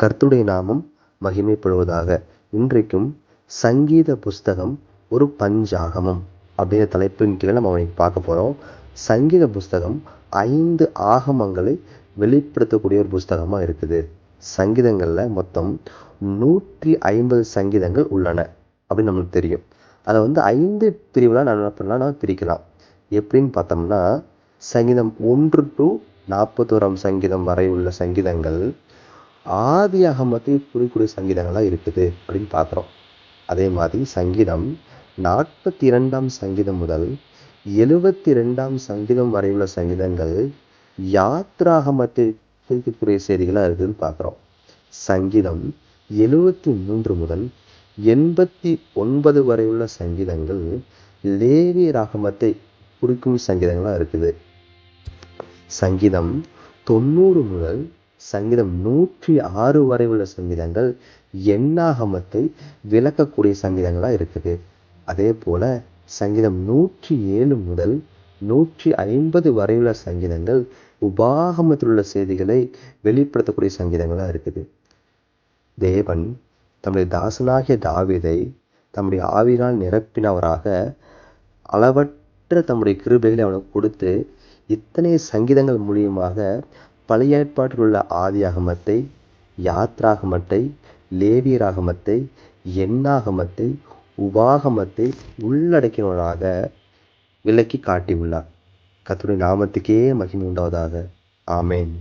கர்த்துடைய நாமம் மகிமைப்படுவதாக. இன்றைக்கும் சங்கீத புஸ்தகம் ஒரு பஞ்சாகமம் அப்படிங்கிற தலைப்பின் கீழே நம்ம இன்னைக்கு பார்க்க போகிறோம் சங்கீத புஸ்தகம் ஐந்து ஆகமங்களை வெளிப்படுத்தக்கூடிய ஒரு புஸ்தகமாக இருக்குது. சங்கீதங்களில் மொத்தம் நூற்றி ஐம்பது சங்கீதங்கள் உள்ளன அப்படின்னு நம்மளுக்கு தெரியும். அதை வந்து ஐந்து பிரிவுலாம் நான் என்ன பண்ணலாம்? நான் பிரிக்கலாம். எப்படின்னு பார்த்தோம்னா சங்கீதம் ஒன்று டு நாற்பத்தோராம் சங்கீதம் வரை உள்ள சங்கீதங்கள் ஆதி அகமத்தை குறிக்கூடிய சங்கீதங்களாக இருக்குது அப்படின்னு பார்க்குறோம் அதே மாதிரி சங்கீதம் நாற்பத்தி இரண்டாம் சங்கீதம் முதல் எழுபத்தி ரெண்டாம் சங்கீதம் வரை உள்ள சங்கீதங்கள் யாத்ராகமத்தை குறிக்கக்கூடிய செய்திகளாக இருக்குதுன்னு பார்க்குறோம் சங்கீதம் எழுபத்தி மூன்று முதல் எண்பத்தி ஒன்பது வரை உள்ள சங்கீதங்கள் லேவி ராகமத்தை குறிக்கும் சங்கீதங்களாக இருக்குது. சங்கீதம் தொண்ணூறு முதல் சங்கீதம் நூற்றி ஆறு வரை உள்ள சங்கீதங்கள் எண்ணாகமத்தை விளக்கக்கூடிய சங்கீதங்களாக இருக்குது. அதே போல சங்கீதம் நூற்றி ஏழு முதல் நூற்றி ஐம்பது வரையுள்ள சங்கீதங்கள் உபாகமத்தில் உள்ள செய்திகளை வெளிப்படுத்தக்கூடிய சங்கீதங்களாக இருக்குது. தேவன் தம்முடைய தாசனாகிய தாவிதை தம்முடைய ஆவியினால் நிரப்பினவராக அளவற்ற தம்முடைய கிருபைகளை அவனுக்கு கொடுத்து இத்தனை சங்கீதங்கள் மூலியமாக பழைய ஏற்பாட்டில் உள்ள ஆதியாகமத்தை யாத்ராகமத்தை லேவியராகமத்தை எண்ணாகமத்தை உபாகமத்தை உள்ளடக்கினவராக விளக்கி காட்டியுள்ளார். கத்துடைய நாமத்துக்கே மகிமை உண்டாவதாக. ஆமேன்.